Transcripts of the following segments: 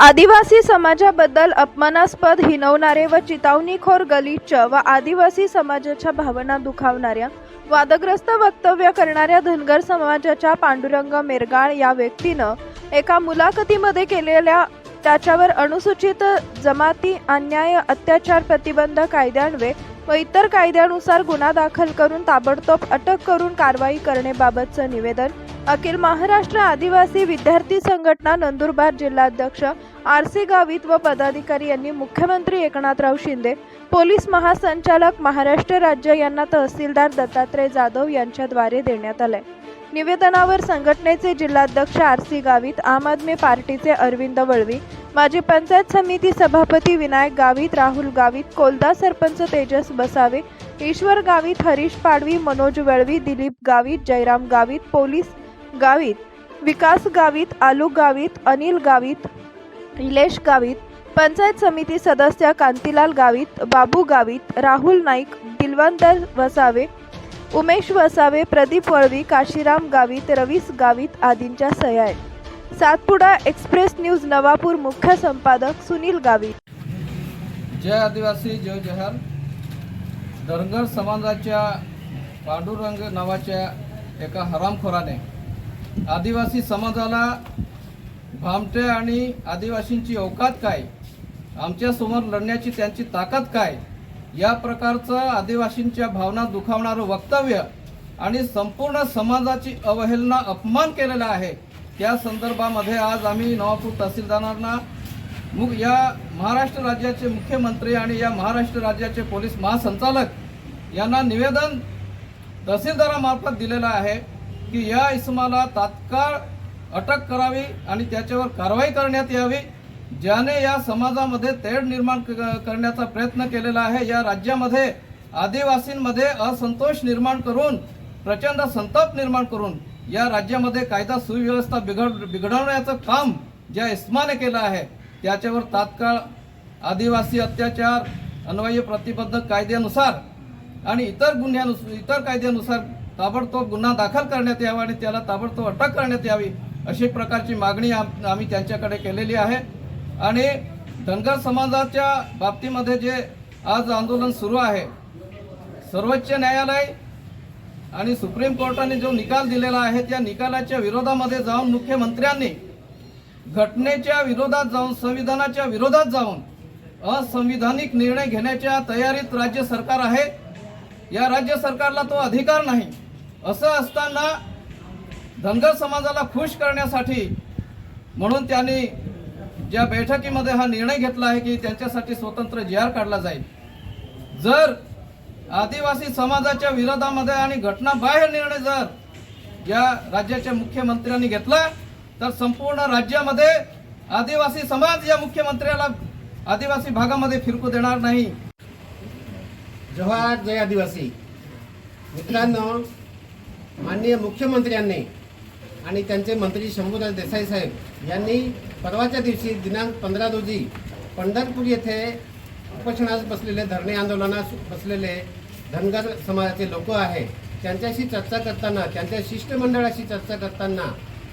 आदिवासी समाजाबद्दल अपमानास्पद हिनवणारे व चितावणीखोर गलिच्छ व आदिवासी समाजाच्या भावना दुखावणाऱ्या वादग्रस्त वक्तव्य करणाऱ्या धनगर समाजाच्या पांडुरंग मेरगाळ या व्यक्तीनं एका मुलाखतीमध्ये केलेल्या त्याच्यावर अनुसूचित जमाती अन्याय अत्याचार प्रतिबंध कायद्यान्वये व इतर कायद्यानुसार गुन्हा दाखल करून ताबडतोब अटक करून कारवाई करण्याबाबतचं निवेदन अखिल महाराष्ट्र आदिवासी विद्यार्थी संघटना नंदुरबार जिल्हाध्यक्ष आर सी गावित व पदाधिकारी यांनी मुख्यमंत्री एकनाथराव शिंदे पोलीस महासंचालक महाराष्ट्र राज्य यांना तहसीलदार दत्तात्रय जाधव यांच्याद्वारे देण्यात आले. निवेदनावर संघटनेचे जिल्हाध्यक्ष आर सी गावित आम आदमी पार्टीचे अरविंद वळवी माजी पंचायत समिती सभापती विनायक गावित राहुल गावित कोलदा सरपंच तेजस बसावे ईश्वर गावित हरीश पाडवी मनोज वळवी दिलीप गावित जयराम गावित पोलीस गावित विकास गावित आलू गावित अनिल गावित निलेश गावित पंचायत समिती सदस्य कांतीलाल गावित बाबू गावित राहुल नाईक दिलवंतर वसावे उमेश वसावे प्रदीप वळवी काशीराम गावित रवीस गावित आदींच्या सह्या आहेत सातपुडा एक्सप्रेस न्यूज नवापूर मुख्य संपादक सुनील गावित. जय आदिवासी जय जहार. धनगर समाजाच्या पांडुरंग नावाच्या एका हरामखोराने आदिवासी समाजाला भामटे आणि आदिवासींची औकात काय? आमच्यासमोर लढण्याची त्यांची ताकद काय? या प्रकारचं आदिवासींच्या भावना दुखावणारं वक्तव्य आणि संपूर्ण समाजाची अवहेलना अपमान केलेला आहे त्या संदर्भामध्ये आज आम्ही नवापूर तहसीलदारांना मुख या महाराष्ट्र राज्याचे मुख्यमंत्री आणि या महाराष्ट्र राज्याचे पोलीस महासंचालक यांना निवेदन तहसीलदारामार्फत दिलेलं आहे. की या इसमाला तात्काळ अटक करावी आणि त्याच्यावर कारवाई करण्यात यावी ज्याने या समाजामध्ये तेढ निर्माण क- करण्याचा प्रयत्न केलेला आहे. या राज्यामध्ये आदिवासींमध्ये असंतोष निर्माण करून प्रचंड संताप निर्माण करून या राज्यामध्ये कायदा सुव्यवस्था बिघड बिघडवण्याचं काम ज्या इस्माने केलं आहे त्याच्यावर तात्काळ आदिवासी अत्याचार अन्वय प्रतिबंधक कायद्यानुसार आणि इतर गुन्ह्यानुसार इतर कायद्यानुसार ताबडतोब गुन्हा दाखल करण्यात यावा आणि त्याला ताबडतोब अटक करण्यात यावी अशी प्रकारची मागणी आम- आम्ही त्यांच्याकडे केलेली आहे. आणि धनगर समाजाच्या बाबतीमध्ये जे आज आंदोलन सुरू आहे सर्वोच्च न्यायालय आणि सुप्रीम कोर्टाने जो निकाल दिलेला आहे त्या निकालाच्या विरोधामध्ये जाऊन मुख्यमंत्र्यांनी घटनेच्या विरोधात जाऊन संविधानाच्या विरोधात जाऊन असंविधानिक निर्णय घेण्याच्या तयारीत राज्य सरकार आहे. या राज्य सरकारला तो अधिकार नाही. असं असताना धनगर समाजाला खुश करण्यासाठी म्हणून त्यांनी ज्या बैठकीमध्ये हा निर्णय घेतला आहे की त्यांच्यासाठी स्वतंत्र जी आर काढला जाईल. जर आदिवासी समाजाच्या विरोधामध्ये आणि घटनाबाह्य निर्णय जर या राज्याच्या मुख्यमंत्र्यांनी घेतला तर संपूर्ण राज्यामध्ये आदिवासी समाज या मुख्यमंत्र्याला आदिवासी भागामध्ये फिरकू देणार नाही. जवाहर जय आदिवासी. मित्रांनो माननीय मुख्यमंत्र्यांनी आणि त्यांचे मंत्री शंभूराज देसाई साहेब यांनी परवाच्या दिवशी दिनांक पंधरा रोजी पंढरपूर येथे उपोषणास बसलेले धरणे आंदोलनास बसलेले धनगर समाजाचे लोक आहे त्यांच्याशी चर्चा करताना त्यांच्या शिष्टमंडळाशी चर्चा करताना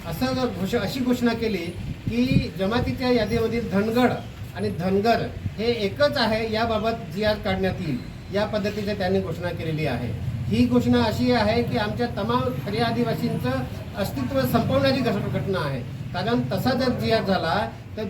असं घोष अशी घोषणा केली की जमातीच्या यादीमधील धनगड आणि धनगर हे एकच आहे याबाबत जी आर काढण्यात येईल या पद्धतीने त्यांनी घोषणा केलेली आहे. ही घोषणा अशी आहे की आमच्या तमाम खऱ्या आदिवासींचं अस्तित्व संपवण्याची घटना आहे. कारण तसा जर जी आर झाला तर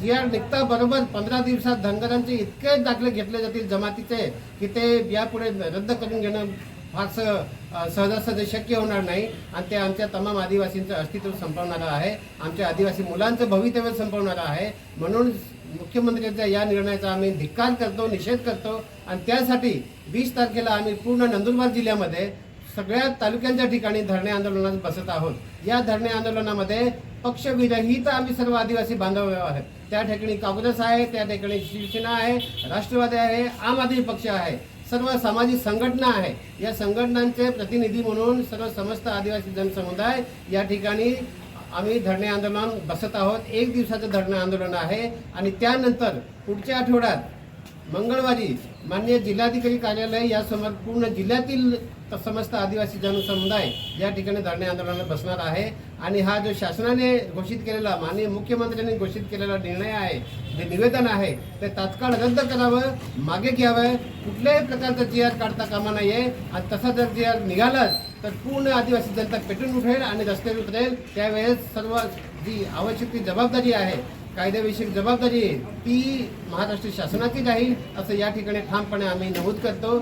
जी आर निघता बरोबर पंधरा दिवसात धनगरांचे इतके दाखले घेतले जातील जमातीचे की ते यापुढे रद्द करून घेणं फारसं अ, सहजासहजी शक्य होणार नाही. आणि ते आमच्या तमाम आदिवासींचं अस्तित्व संपवणारं आहे. आमच्या आदिवासी मुलांचं भवितव्य संपवणारं आहे. म्हणून मुख्यमंत्र्यांच्या या निर्णयाचा आम्ही धिक्कार करतो निषेध करतो. आणि त्यासाठी वीस तारखेला आम्ही पूर्ण नंदुरबार जिल्ह्यामध्ये सगळ्या तालुक्यांच्या ठिकाणी धरणे आंदोलनात बसत आहोत. या धरणे आंदोलनामध्ये पक्षविरहित आम्ही सर्व आदिवासी बांधव आहेत. त्या ठिकाणी काँग्रेस आहे त्या ठिकाणी शिवसेना आहे राष्ट्रवादी आहे आम आदमी पक्ष आहे. सर्व सामाजिक संघटना आहे. या संघटनांचे प्रतिनिधी म्हणून सर्व समस्त आदिवासी जनसमुदाय या ठिकाणी आम्ही धरणे आंदोलन बसत आहोत. एक दिवसाचं धरणे आंदोलन आहे आणि त्यानंतर पुढच्या आठवड्यात मंगळवारी माननीय जिल्हाधिकारी कार्यालय यासमोर पूर्ण जिल्ह्यातील समस्त आदिवासी जनसमुदाय या ठिकाणी धरणे आंदोलनात बसणार आहे. आणि हा जो शासनाने घोषित केलेला माननीय मुख्यमंत्र्यांनी घोषित केलेला निर्णय आहे जे निवेदन आहे ते तात्काळ रद्द करावं मागे घ्यावं. कुठल्याही प्रकारचं जी आर काढता कामा नये. आणि तसा जर जी आर निघालाच तर पूर्ण आदिवासी जनता पेटून उठेल आणि रस्त्यावर उतरेल. त्यावेळेस सर्व जी आवश्यक ती जबाबदारी आहे कायद्याविषयक जबाबदारी आहे ती महाराष्ट्र शासनाची राहील असं या ठिकाणी ठामपणे आम्ही नमूद करतो.